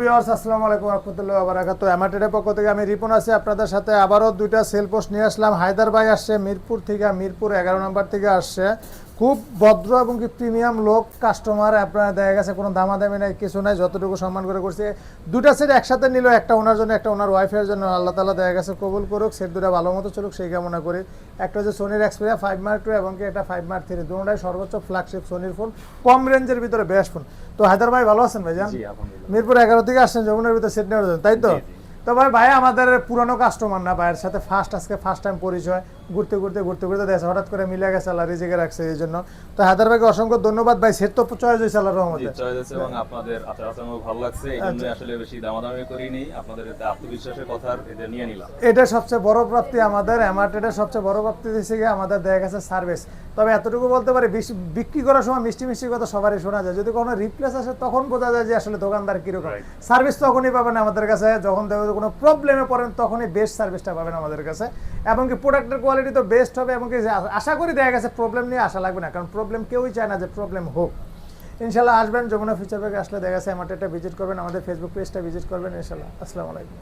Viewers আলাইকুম রহমতুল্লাহ পক্ষ থেকে আমি রিপন আছি। আপনাদের সাথে আবারও দুইটা নিয়ে আসলাম। আসছে মিরপুর থেকে, মিরপুর এগারো নম্বর থেকে আসছে। খুব ভদ্র এবং কি প্রিমিয়াম লোক কাস্টমার আপনার দেখা গেছে কোনো দামাদামি নাই কিছু নাই যতটুকু সম্মান করে করছে। দুটা সেট একসাথে নিল একটা ওনার জন্য একটা ওনার ওয়াইফের জন্য। আল্লাহ তালা দেখা গেছে কবুল করুক সেট দুটা ভালো মতো চলুক সেই কামনা করি। একটা হচ্ছে সোনির এক্সপিরিয়া ফাইভ মার্ক টু এবং কি একটা ফাইভ মার্ক থ্রি দুটাই সর্বোচ্চ ফ্ল্যাগশিপ সোনির ফোন কম রেঞ্জের ভিতরে বেস্ট ফোন তো হায়দার ভাই ভালো আছেন ভাইজান? মিরপুর এগারো থেকে আসছেন যমুনার ভিতরে সেট নেওয়ার জন্য তাই তো? তো ভাই ভাই আমাদের পুরনো কাস্টমার না ভাইয়ের সাথে ফার্স্ট আজকে ফার্স্ট টাইম পরিচয়। ঘুরতে ঘুরতে ঘুরতে ঘুরতে দেখছে হঠাৎ করে মিলে গেছে আল্লাহ রিজিকে রাখছে এই জন্য। তো হায়দার ভাইকে অসংখ্য ধন্যবাদ ভাই সেট তো চয়েস হয়েছে আল্লাহর জি রহমতে চয়েস আছে এবং আপনাদের আচার আচরণ ভালো লাগছে এই জন্য আসলে বেশি দামাদামি করিনি। আপনাদের আত্মবিশ্বাসের কথা এটা নিয়ে নিলাম। এটা সবচেয়ে বড় প্রাপ্তি আমাদের অ্যামার্টেডের সবচেয়ে বড় প্রাপ্তি দিচ্ছে গিয়ে আমাদের দেখা গেছে সার্ভিস তবে এতটুকু বলতে পারি বিক্রি করার সময় মিষ্টি মিষ্টি কথা সবারই শোনা যায়। যদি কোনো রিপ্লেস আসে তখন বোঝা যায় যে আসলে দোকানদার কীরকম। সার্ভিস তখনই পাবেন আমাদের কাছে যখন যে কোনো প্রবলেমে পড়েন, তখনই বেস্ট সার্ভিসটা পাবেন আমাদের কাছে। এবং কি প্রোডাক্টের কোয়ালিটি তো বেস্ট হবে এবং কি আশা করি দেখা গেছে প্রবলেম নিয়ে আসা লাগবে না, কারণ প্রবলেম কেউই চায় না যে প্রবলেম হোক। ইনশাল্লাহ আসবেন, যমুনা ফিচার ব্যাগে আসলে দেখা গেছে আমার ভিজিট করবেন, আমাদের ফেসবুক পেজটা ভিজিট করবেন, ইনশাল্লাহ। আসসালামু আলাইকুম।